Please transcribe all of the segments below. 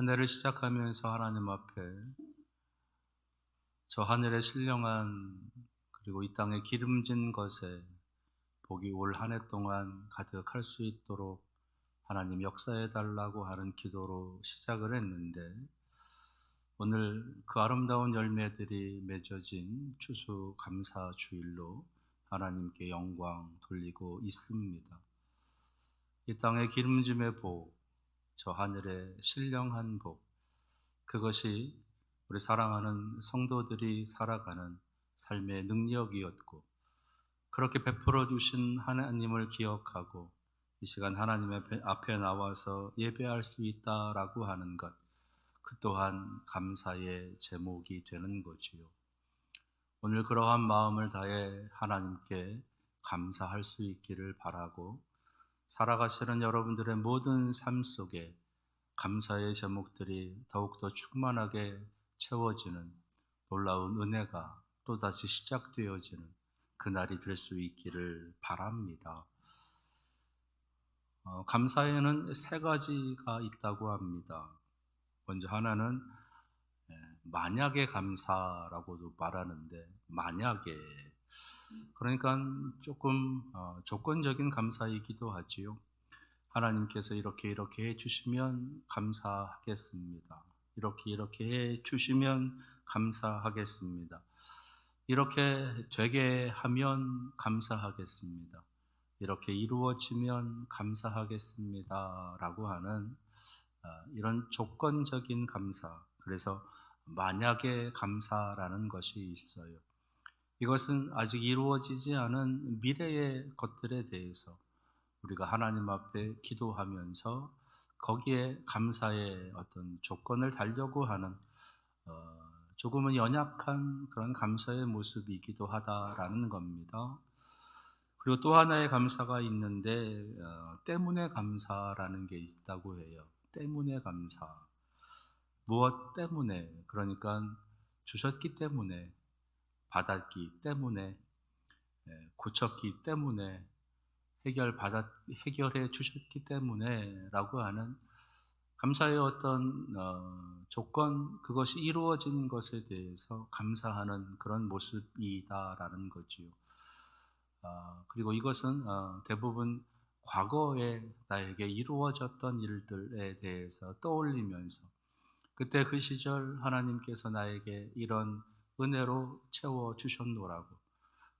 한 해를 시작하면서 하나님 앞에 저 하늘에 신령한 그리고 이 땅에 기름진 것에 복이 올 한 해 동안 가득할 수 있도록 하나님 역사해 달라고 하는 기도로 시작을 했는데 오늘 그 아름다운 열매들이 맺어진 추수 감사 주일로 하나님께 영광 돌리고 있습니다. 이 땅의 기름짐의 복, 저 하늘의 신령한 복, 그것이 우리 사랑하는 성도들이 살아가는 삶의 능력이었고, 그렇게 베풀어 주신 하나님을 기억하고 이 시간 하나님의 앞에 나와서 예배할 수 있다라고 하는 것, 그 또한 감사의 제목이 되는 거지요. 오늘 그러한 마음을 다해 하나님께 감사할 수 있기를 바라고 살아가시는 여러분들의 모든 삶 속에 감사의 제목들이 더욱더 충만하게 채워지는 놀라운 은혜가 또다시 시작되어지는 그날이 될 수 있기를 바랍니다. 어, 감사에는 세 가지가 있다고 합니다. 먼저 하나는 예, 만약의 감사라고도 말하는데 만약에 그러니까 조금 어, 조건적인 감사이기도 하지요. 하나님께서 이렇게 이렇게 해 주시면 감사하겠습니다. 이렇게 이렇게 해 주시면 감사하겠습니다. 이렇게 되게 하면 감사하겠습니다. 이렇게 이루어지면 감사하겠습니다. 라고 하는 어, 이런 조건적인 감사. 그래서 만약의 감사라는 것이 있어요. 이것은 아직 이루어지지 않은 미래의 것들에 대해서 우리가 하나님 앞에 기도하면서 거기에 감사의 어떤 조건을 달려고 하는 어, 조금은 연약한 그런 감사의 모습이기도 하다라는 겁니다. 그리고 또 하나의 감사가 있는데 어, 때문에 감사라는 게 있다고 해요. 때문에 감사. 무엇 때문에? 그러니까 주셨기 때문에, 받았기 때문에, 예, 고쳤기 때문에, 해결 받았 해결해 주셨기 때문에라고 하는 감사의 어떤 어, 조건 그것이 이루어진 것에 대해서 감사하는 그런 모습이다라는 거지요. 어, 그리고 이것은 어, 대부분 과거에 나에게 이루어졌던 일들에 대해서 떠올리면서 그때 그 시절 하나님께서 나에게 이런 은혜로 채워 주셨노라고.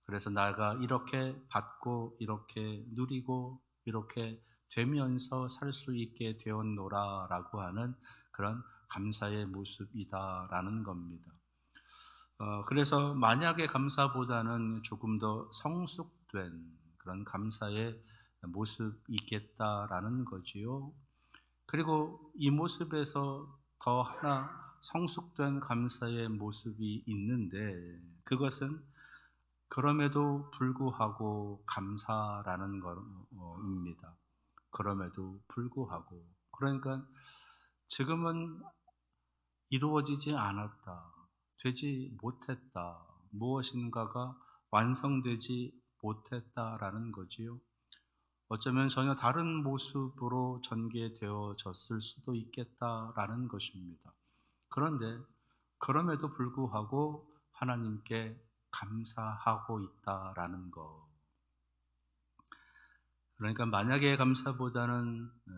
그래서 나가 이렇게 받고 이렇게 누리고 이렇게 되면서 살 수 있게 되었노라라고 하는 그런 감사의 모습이다라는 겁니다. 어, 그래서 만약의 감사보다는 조금 더 성숙된 그런 감사의 모습이겠다라는 거지요. 그리고 이 모습에서 더 하나 성숙된 감사의 모습이 있는데 그것은 그럼에도 불구하고 감사라는 것입니다. 그럼에도 불구하고 그러니까 지금은 이루어지지 않았다. 되지 못했다. 무엇인가가 완성되지 못했다라는 거지요. 어쩌면 전혀 다른 모습으로 전개되어졌을 수도 있겠다라는 것입니다. 그런데 그럼에도 불구하고 하나님께 감사하고 있다라는 것. 그러니까 만약에 감사보다는 어,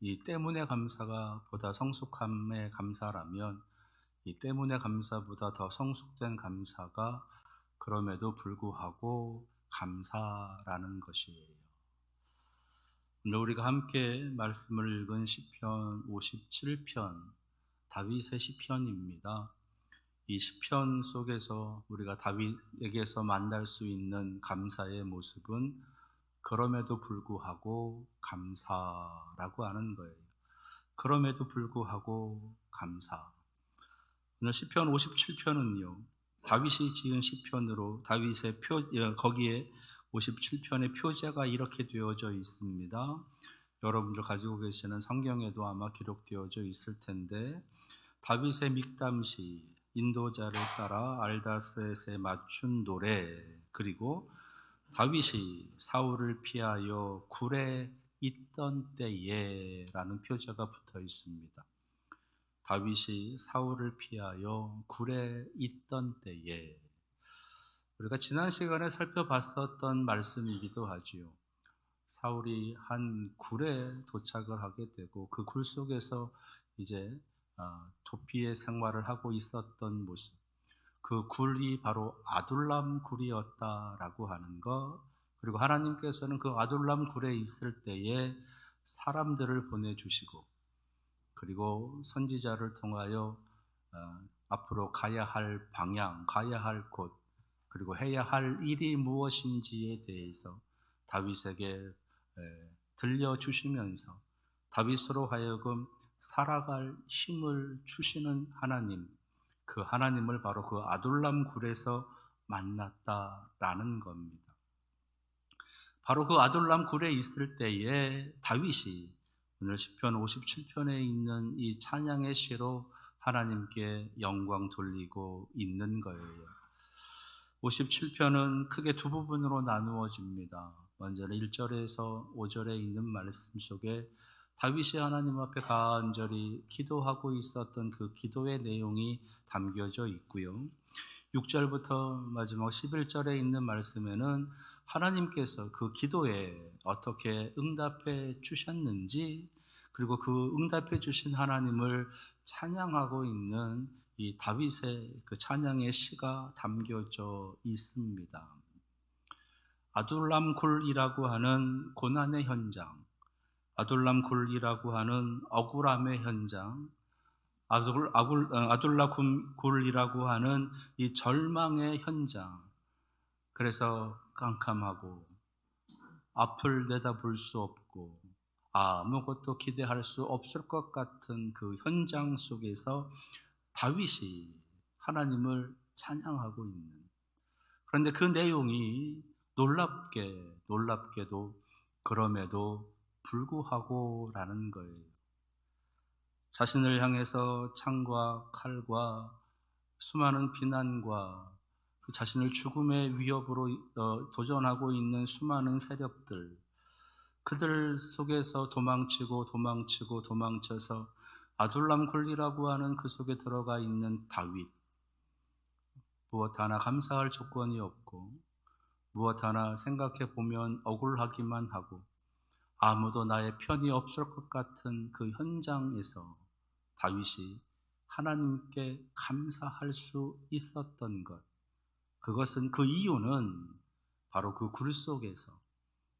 이 때문에 감사가 보다 성숙함의 감사라면 이 때문에 감사보다 더 성숙된 감사가 그럼에도 불구하고 감사라는 것이에요. 오늘 우리가 함께 말씀을 읽은 시편 57편 다윗의 시편입니다. 이 시편 속에서 우리가 다윗에게서 만날 수 있는 감사의 모습은 그럼에도 불구하고 감사라고 하는 거예요. 그럼에도 불구하고 감사. 오늘 시편 57편은요. 다윗이 지은 시편으로 다윗의 표 어, 거기에 57편의 표제가 이렇게 되어져 있습니다. 여러분들 가지고 계시는 성경에도 아마 기록되어져 있을 텐데 다윗의 믹담시 인도자를 따라 알다셋에 맞춘 노래 그리고 다윗이 사울을 피하여 굴에 있던 때에라는 표제가 붙어 있습니다. 다윗이 사울을 피하여 굴에 있던 때에 우리가 지난 시간에 살펴봤었던 말씀이기도 하지요. 사울이 한 굴에 도착을 하게 되고 그 굴 속에서 이제 아, 도피의 생활을 하고 있었던 모습. 그 굴이 바로 아둘람 굴이었다라고 하는 것. 그리고 하나님께서는 그 아둘람 굴에 있을 때에 사람들을 보내주시고 그리고 선지자를 통하여 어, 앞으로 가야 할 방향, 가야 할 곳, 그리고 해야 할 일이 무엇인지에 대해서 다윗에게 들려주시면서 다윗으로 하여금 살아갈 힘을 주시는 하나님, 그 하나님을 바로 그 아둘람 굴에서 만났다라는 겁니다. 바로 그 아둘람 굴에 있을 때에 다윗이 오늘 시편 57편에 있는 이 찬양의 시로 하나님께 영광 돌리고 있는 거예요. 57편은 크게 두 부분으로 나누어집니다. 먼저는 1절에서 5절에 있는 말씀 속에 다윗이 하나님 앞에 간절히 기도하고 있었던 그 기도의 내용이 담겨져 있고요. 6절부터 마지막 11절에 있는 말씀에는 하나님께서 그 기도에 어떻게 응답해 주셨는지 그리고 그 응답해 주신 하나님을 찬양하고 있는 이 다윗의 그 찬양의 시가 담겨져 있습니다. 아둘람 굴이라고 하는 고난의 현장, 아둘람 굴이라고 하는 억울함의 현장, 아둘, 아굴, 어, 아둘라 굴이라고 하는 이 절망의 현장. 그래서 깜깜하고 앞을 내다볼 수 없고 아무것도 기대할 수 없을 것 같은 그 현장 속에서 다윗이 하나님을 찬양하고 있는 그런데 그 내용이 놀랍게 놀랍게도 그럼에도 불구하고라는 거예요. 자신을 향해서 창과 칼과 수많은 비난과 그 자신을 죽음의 위협으로 어, 도전하고 있는 수많은 세력들, 그들 속에서 도망치고 도망치고 도망쳐서 아둘람 굴리라고 하는 그 속에 들어가 있는 다윗. 무엇 하나 감사할 조건이 없고, 무엇 하나 생각해 보면 억울하기만 하고, 아무도 나의 편이 없을 것 같은 그 현장에서 다윗이 하나님께 감사할 수 있었던 것. 그것은 그 이유는 바로 그 굴 속에서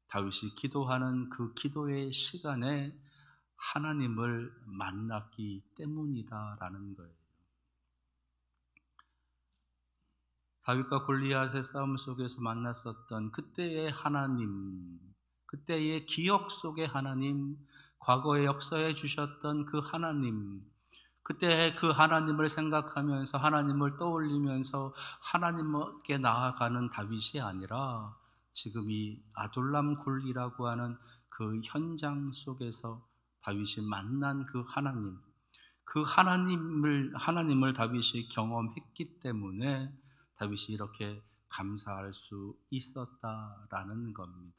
다윗이 기도하는 그 기도의 시간에 하나님을 만났기 때문이다라는 거예요. 다윗과 골리앗의 싸움 속에서 만났었던 그때의 하나님, 그때의 기억 속의 하나님, 과거에 역사해 주셨던 그 하나님, 그때 그 하나님을 생각하면서 하나님을 떠올리면서 하나님께 나아가는 다윗이 아니라 지금 이 아둘람 굴이라고 하는 그 현장 속에서 다윗이 만난 그 하나님, 그 하나님을 하나님을 다윗이 경험했기 때문에 다윗이 이렇게 감사할 수 있었다라는 겁니다.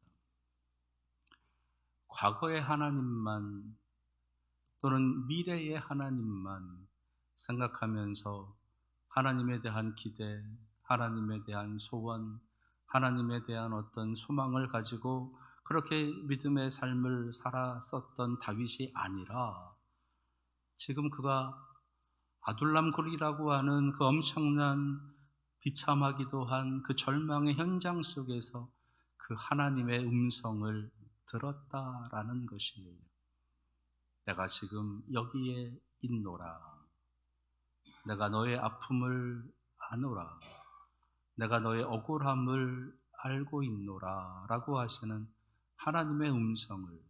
과거의 하나님만 또는 미래의 하나님만 생각하면서 하나님에 대한 기대, 하나님에 대한 소원, 하나님에 대한 어떤 소망을 가지고 그렇게 믿음의 삶을 살았었던 다윗이 아니라 지금 그가 아둘람굴이라고 하는 그 엄청난 비참하기도 한 그 절망의 현장 속에서 그 하나님의 음성을 들었다라는 것이에요. 내가 지금 여기에 있노라. 내가 너의 아픔을 아노라. 내가 너의 억울함을 알고 있노라. 라고 하시는 하나님의 음성을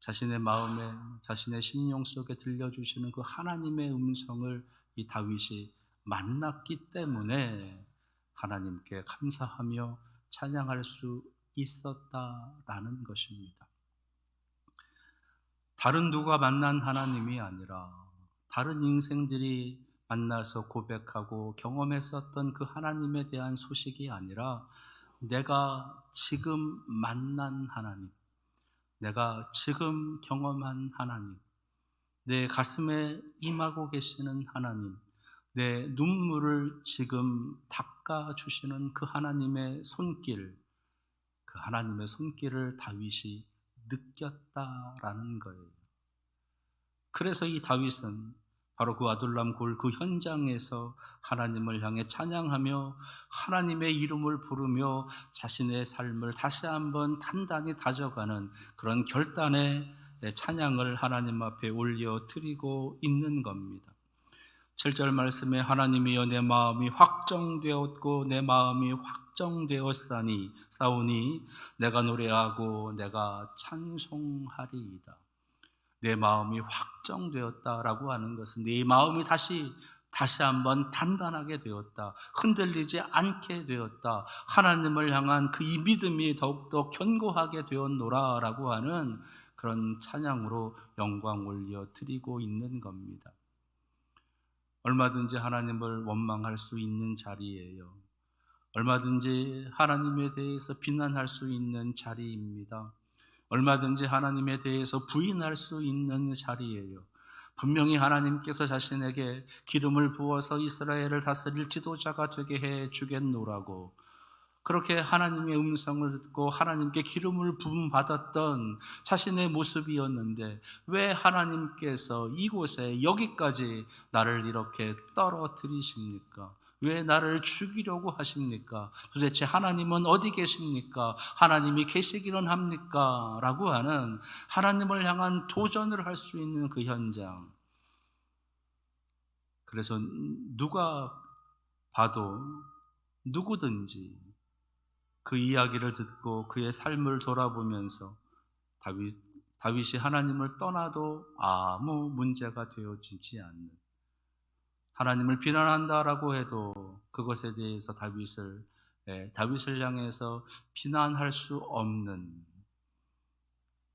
자신의 마음에 자신의 심령 속에 들려주시는 그 하나님의 음성을 이 다윗이 만났기 때문에 하나님께 감사하며 찬양할 수 있었다라는 것입니다. 다른 누가 만난 하나님이 아니라 다른 인생들이 만나서 고백하고 경험했었던 그 하나님에 대한 소식이 아니라 내가 지금 만난 하나님, 내가 지금 경험한 하나님, 내 가슴에 임하고 계시는 하나님, 내 눈물을 지금 닦아 주시는 그 하나님의 손길, 그 하나님의 손길을 다윗이 느꼈다라는 거예요. 그래서 이 다윗은 바로 그 아둘람 굴 그 현장에서 하나님을 향해 찬양하며 하나님의 이름을 부르며 자신의 삶을 다시 한번 단단히 다져가는 그런 결단의 찬양을 하나님 앞에 올려 드리고 있는 겁니다. 7절 말씀에 하나님이여 내 마음이 확정되었고 내 마음이 확정되었사니 싸우니 내가 노래하고 내가 찬송하리이다. 내 마음이 확정되었다라고 하는 것은 내 마음이 다시 다시 한번 단단하게 되었다. 흔들리지 않게 되었다. 하나님을 향한 그이 믿음이 더욱더 견고하게 되었노라라고 하는 그런 찬양으로 영광 올려 드리고 있는 겁니다. 얼마든지 하나님을 원망할 수 있는 자리예요. 얼마든지 하나님에 대해서 비난할 수 있는 자리입니다. 얼마든지 하나님에 대해서 부인할 수 있는 자리예요. 분명히 하나님께서 자신에게 기름을 부어서 이스라엘을 다스릴 지도자가 되게 해 주겠노라고 그렇게 하나님의 음성을 듣고 하나님께 기름을 부음 받았던 자신의 모습이었는데 왜 하나님께서 이곳에 여기까지 나를 이렇게 떨어뜨리십니까? 왜 나를 죽이려고 하십니까? 도대체 하나님은 어디 계십니까? 하나님이 계시기는 합니까? 라고 하는 하나님을 향한 도전을 할 수 있는 그 현장. 그래서 누가 봐도 누구든지 그 이야기를 듣고 그의 삶을 돌아보면서 다윗, 다윗이 하나님을 떠나도 아무 문제가 되어지지 않는 하나님을 비난한다라고 해도 그것에 대해서 다윗을 예, 다윗을 향해서 비난할 수 없는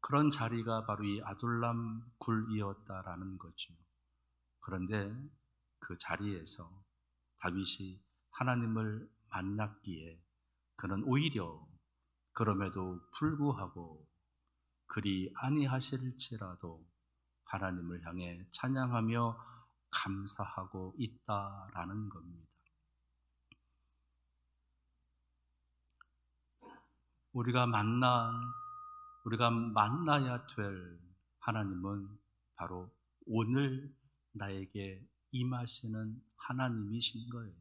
그런 자리가 바로 이 아둘람 굴이었다라는 거죠. 그런데 그 자리에서 다윗이 하나님을 만났기에 그는 오히려 그럼에도 불구하고 그리 아니하실지라도 하나님을 향해 찬양하며 감사하고 있다라는 겁니다. 우리가 만나 우리가 만나야 될 하나님은 바로 오늘 나에게 임하시는 하나님이신 거예요.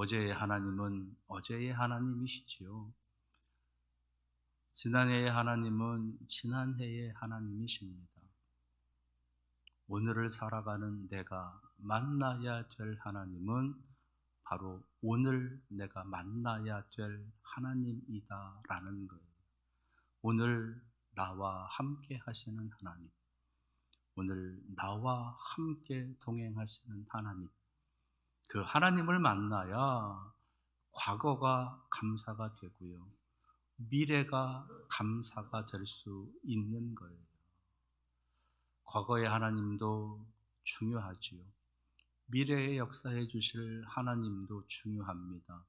어제의 하나님은 어제의 하나님이시지요. 지난해의 하나님은 지난해의 하나님이십니다. 오늘을 살아가는 내가 만나야 될 하나님은 바로 오늘 내가 만나야 될 하나님이다라는 거예요. 오늘 나와 함께 하시는 하나님. 오늘 나와 함께 동행하시는 하나님. 그 하나님을 만나야 과거가 감사가 되고요. 미래가 감사가 될 수 있는 거예요. 과거의 하나님도 중요하지요. 미래에 역사해 주실 하나님도 중요합니다.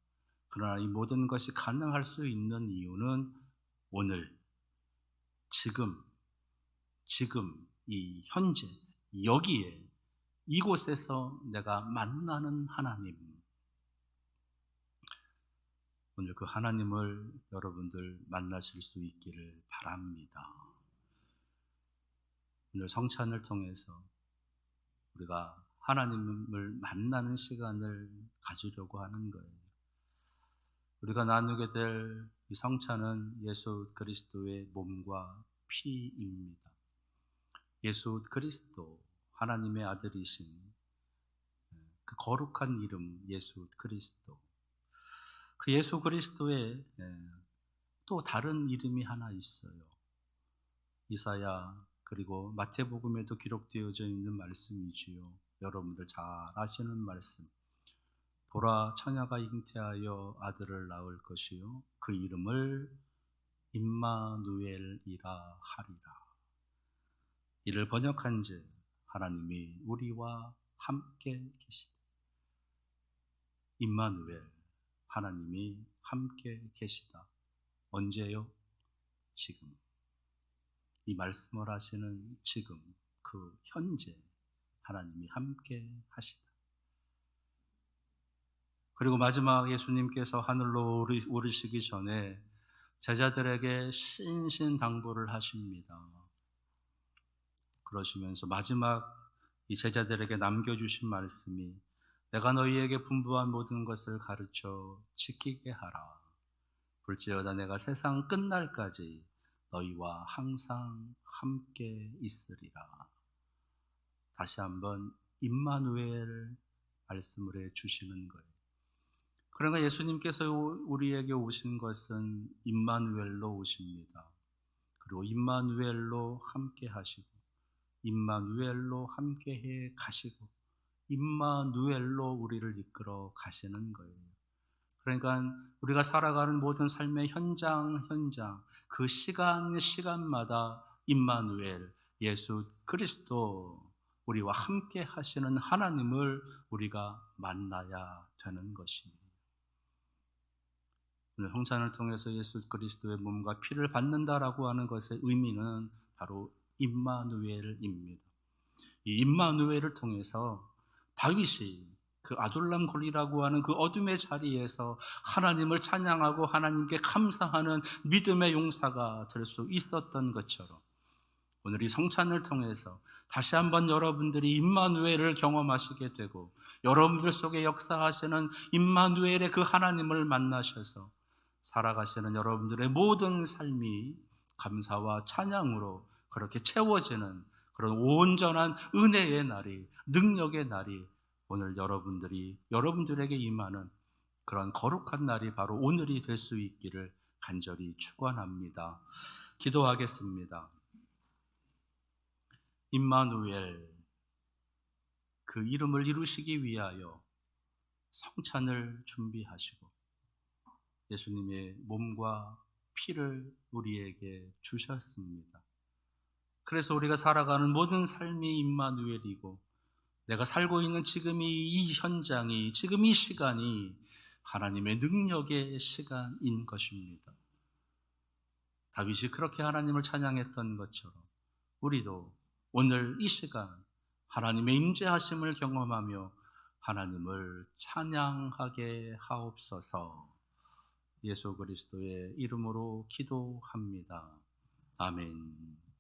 그러나 이 모든 것이 가능할 수 있는 이유는 오늘, 지금, 지금, 이 현재, 여기에 이곳에서 내가 만나는 하나님. 오늘 그 하나님을 여러분들 만나실 수 있기를 바랍니다. 오늘 성찬을 통해서 우리가 하나님을 만나는 시간을 가지려고 하는 거예요. 우리가 나누게 될 이 성찬은 예수 그리스도의 몸과 피입니다. 예수 그리스도 하나님의 아들이신 그 거룩한 이름 예수 그리스도. 그 예수 그리스도의 예, 또 다른 이름이 하나 있어요. 이사야 그리고 마태복음에도 기록되어져 있는 말씀이지요. 여러분들 잘 아시는 말씀. 보라 처녀가 잉태하여 아들을 낳을 것이요 그 이름을 임마누엘이라 하리라. 이를 번역한즉 하나님이 우리와 함께 계시다. 임마누엘 하나님이 함께 계시다. 언제요? 지금. 이 말씀을 하시는 지금 그 현재 하나님이 함께 하시다. 그리고 마지막 예수님께서 하늘로 오르- 오르시기 전에 제자들에게 신신당부를 하십니다. 그러시면서 마지막 이 제자들에게 남겨주신 말씀이 내가 너희에게 분부한 모든 것을 가르쳐 지키게 하라. 불지어다 내가 세상 끝날까지 너희와 항상 함께 있으리라. 다시 한번 임마누엘 말씀을 해 주시는 거예요. 그러니까 예수님께서 우리에게 오신 것은 임마누엘로 오십니다. 그리고 임마누엘로 함께 하시고 임마누엘로 함께 해 가시고 임마누엘로 우리를 이끌어 가시는 거예요. 그러니까 우리가 살아가는 모든 삶의 현장 현장 그 시간 시간마다 임마누엘 예수 그리스도 우리와 함께 하시는 하나님을 우리가 만나야 되는 것입니다. 오늘 성찬을 통해서 예수 그리스도의 몸과 피를 받는다라고 하는 것의 의미는 바로 임마누엘입니다. 이 임마누엘을 통해서 다윗이 그 아둘람 굴리라고 하는 그 어둠의 자리에서 하나님을 찬양하고 하나님께 감사하는 믿음의 용사가 될 수 있었던 것처럼 오늘 이 성찬을 통해서 다시 한번 여러분들이 임마누엘을 경험하시게 되고 여러분들 속에 역사하시는 임마누엘의 그 하나님을 만나셔서 살아가시는 여러분들의 모든 삶이 감사와 찬양으로 그렇게 채워지는 그런 온전한 은혜의 날이 능력의 날이 오늘 여러분들이 여러분들에게 임하는 그런 거룩한 날이 바로 오늘이 될 수 있기를 간절히 축원합니다. 기도하겠습니다. 임마누엘 그 이름을 이루시기 위하여 성찬을 준비하시고 예수님의 몸과 피를 우리에게 주셨습니다. 그래서 우리가 살아가는 모든 삶이 임마누엘이고 내가 살고 있는 지금 이 현장이 지금 이 시간이 하나님의 능력의 시간인 것입니다. 다윗이 그렇게 하나님을 찬양했던 것처럼 우리도 오늘 이 시간 하나님의 임재하심을 경험하며 하나님을 찬양하게 하옵소서. 예수 그리스도의 이름으로 기도합니다. 아멘.